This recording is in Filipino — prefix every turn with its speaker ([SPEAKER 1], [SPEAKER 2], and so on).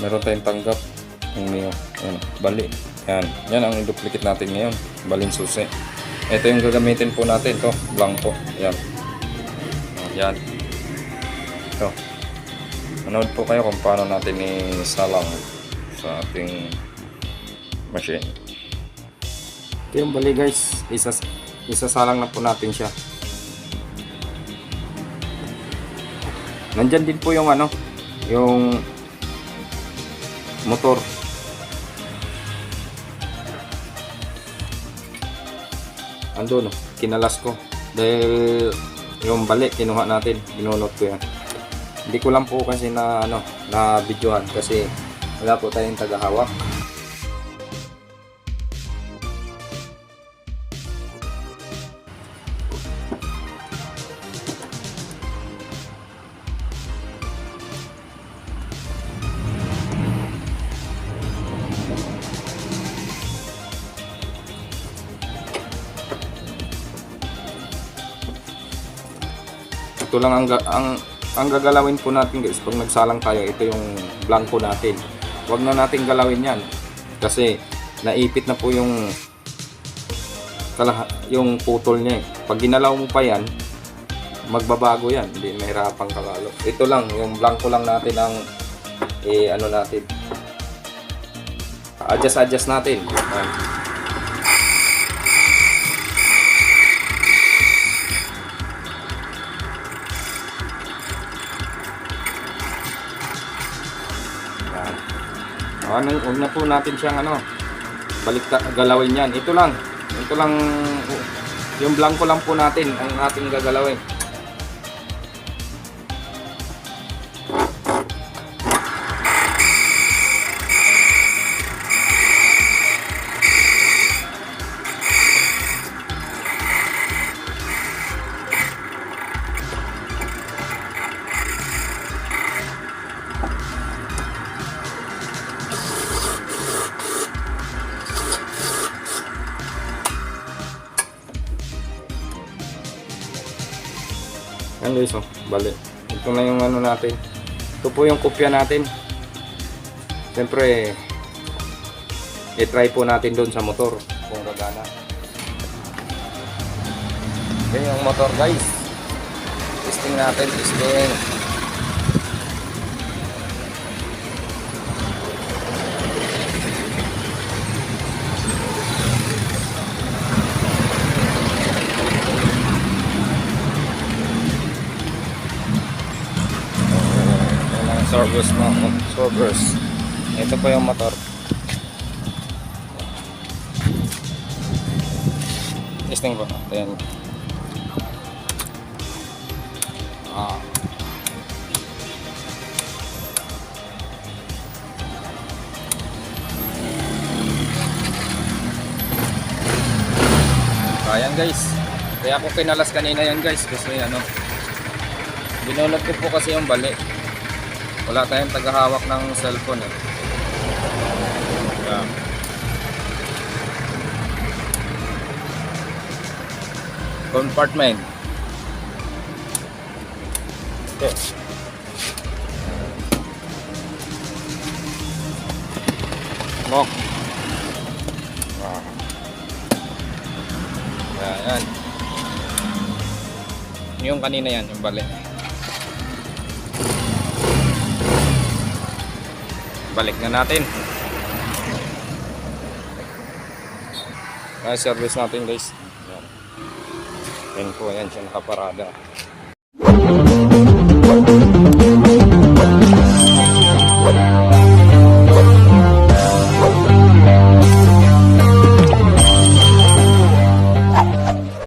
[SPEAKER 1] meron tayong tanggap yung Mio. Yan, bali. Yan. Yan ang duplicate natin ngayon. Balin susi. Ito yung gagamitin po natin. to blanco. Yan. Yan. Ito. Manood po kayo kung paano natin isalang sa ating machine. Ito yung bali guys. Isas isasalang na po natin siya. Nandyan din po yung ano, yung motor. Ando no, kinalas ko. Dahil yung balik kinuha natin, binunot ko yan. Hindi ko lang po kasi na ano, na videohan kasi wala po tayong tagahawak. Ito lang ang, ang ang gagalawin po natin guys. Pag nagsalang tayo ito yung blanco natin. Huwag na natin galawin yan. Kasi naipit na po yung yung putol niya eh. pag ginalaw mo pa yan magbabago yan. Hindi mahirapan ka lalo ito lang yung blanco lang natin ang eh, ano natin adjust adjust natin. Yan. Ano, huwag na po natin siyang ano, balik galawin yan. Ito lang. Ito lang, yung blanco lang po natin ang ating gagalawin. Yan guys, oh, bali. Ito na yung ano natin. Ito po yung kopya natin. Siyempre, i-try po natin doon sa motor kung gagana. Yan yung motor guys. Testing natin, testing. Yung mga servers. Ito po yung motor. Testing po natin. Ah. Ayan guys. Kaya ako pinalas kanina yan guys kasi ano Binulot ko po kasi yung bali. Wala tayong tagahawak ng cellphone eh. Compartment. Okay. Lock. Wow. Yan. Yung kanina yan, yung bali. Balik na natin. Ay service natin guys. Yan, yan po yan siya nakaparada